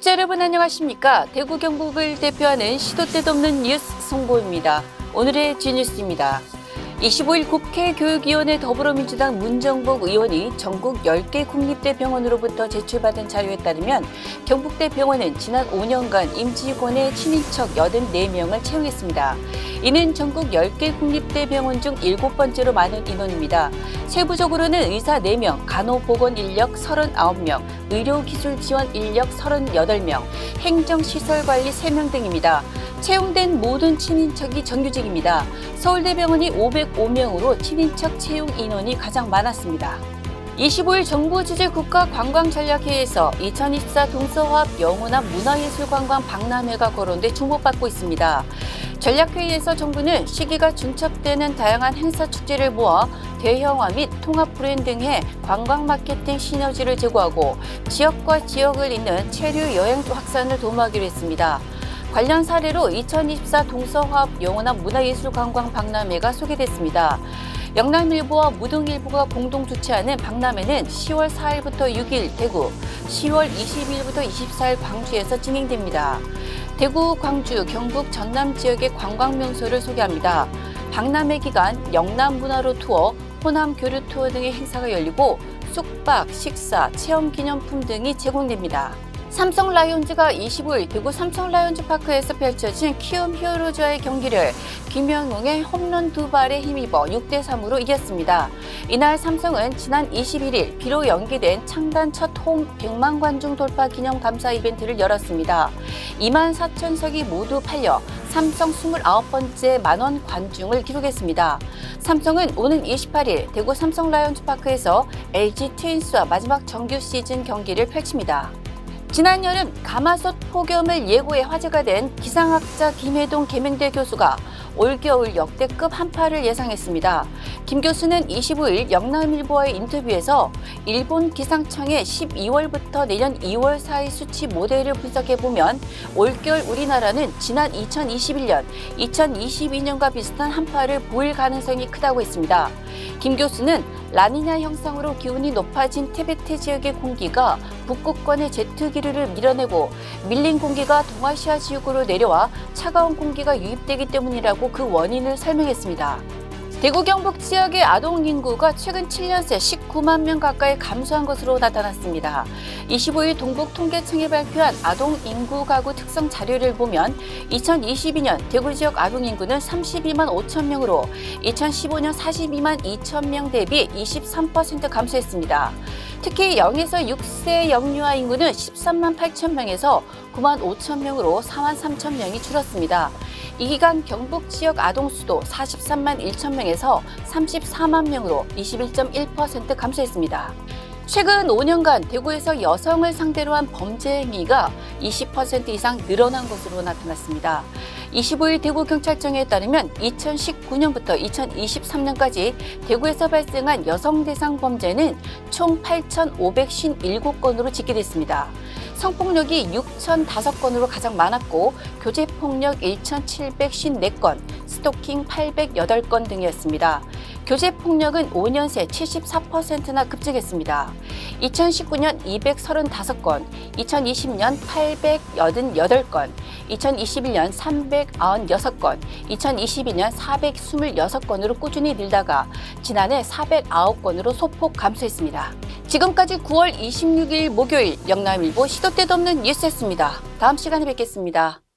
청취자 여러분 안녕하십니까? 대구 경북을 대표하는 시도 때도 없는 뉴스 송보입니다. 오늘의 G뉴스입니다. 25일 국회 교육위원회 더불어민주당 문정복 의원이 전국 10개 국립대 병원으로부터 제출받은 자료에 따르면 경북대 병원은 지난 5년간 임직원의 친인척 84명을 채용했습니다. 이는 전국 10개 국립대 병원 중 일곱 번째로 많은 인원입니다. 세부적으로는 의사 4명, 간호보건 인력 39명, 의료기술 지원 인력 38명, 행정시설 관리 3명 등입니다. 채용된 모든 친인척이 정규직입니다. 서울대병원이 505명으로 친인척 채용 인원이 가장 많았습니다. 25일 정부 주재 국가 관광전략회의에서 2024 동서화합 영원한 문화예술관광 박람회가 거론돼 주목받고 있습니다. 전략회의에서 정부는 시기가 중첩되는 다양한 행사 축제를 모아 대형화 및 통합 브랜딩의 관광 마케팅 시너지를 제고하고 지역과 지역을 잇는 체류 여행 확산을 도모하기로 했습니다. 관련 사례로 2024 동서화합 영원한 문화예술관광 박람회가 소개됐습니다. 영남일보와 무등일보가 공동 주최하는 박람회는 10월 4일부터 6일 대구, 10월 20일부터 24일 광주에서 진행됩니다. 대구, 광주, 경북, 전남 지역의 관광 명소를 소개합니다. 박람회 기간 영남 문화로 투어, 호남 교류 투어 등의 행사가 열리고 숙박, 식사, 체험 기념품 등이 제공됩니다. 삼성 라이온즈가 25일 대구 삼성 라이온즈 파크에서 펼쳐진 키움 히어로즈와의 경기를 김영웅의 홈런 두 발에 힘입어 6대 3으로 이겼습니다. 이날 삼성은 지난 21일 비로 연기된 창단 첫 홈 100만 관중 돌파 기념 감사 이벤트를 열었습니다. 2만 4천석이 모두 팔려 삼성 29번째 만원 관중을 기록했습니다. 삼성은 오는 28일 대구 삼성 라이온즈 파크에서 LG 트윈스와 마지막 정규 시즌 경기를 펼칩니다. 지난 여름 가마솥 폭염을 예고해 화제가 된 기상학자 김혜동 계명대 교수가 올겨울 역대급 한파를 예상했습니다. 김 교수는 25일 영남일보와의 인터뷰에서 일본 기상청의 12월부터 내년 2월 사이 수치 모델을 분석해 보면 올겨울 우리나라는 지난 2021년, 2022년과 비슷한 한파를 보일 가능성이 크다고 했습니다. 김 교수는 라니냐 형상으로 기온이 높아진 티베트 지역의 공기가 북극권의 제트 기류를 밀어내고 밀린 공기가 동아시아 지역으로 내려와 차가운 공기가 유입되기 때문이라고 그 원인을 설명했습니다. 대구 경북 지역의 아동 인구가 최근 7년 새 19만 명 가까이 감소한 것으로 나타났습니다. 25일 동북 통계청이 발표한 아동 인구 가구 특성 자료를 보면 2022년 대구 지역 아동 인구는 32만 5천 명으로 2015년 42만 2천 명 대비 23% 감소했습니다. 특히 0에서 6세 영유아 인구는 13만 8천 명에서 9만 5천 명으로 4만 3천 명이 줄었습니다. 이 기간 경북 지역 아동 수도 43만 1천 명에서 34만 명으로 21.1% 감소했습니다. 최근 5년간 대구에서 여성을 상대로 한 범죄 행위가 20% 이상 늘어난 것으로 나타났습니다. 25일 대구경찰청에 따르면 2019년부터 2023년까지 대구에서 발생한 여성 대상 범죄는 총 8,557건으로 집계됐습니다. 성폭력이 6,005건으로 가장 많았고 교제폭력 1,754건, 스토킹 808건 등이었습니다. 교제폭력은 5년 새 74%나 급증했습니다. 2019년 235건, 2020년 888건, 2021년 396건, 2022년 426건으로 꾸준히 늘다가 지난해 409건으로 소폭 감소했습니다. 지금까지 9월 26일 목요일 영남일보 시도 때도 없는 뉴스였습니다. 다음 시간에 뵙겠습니다.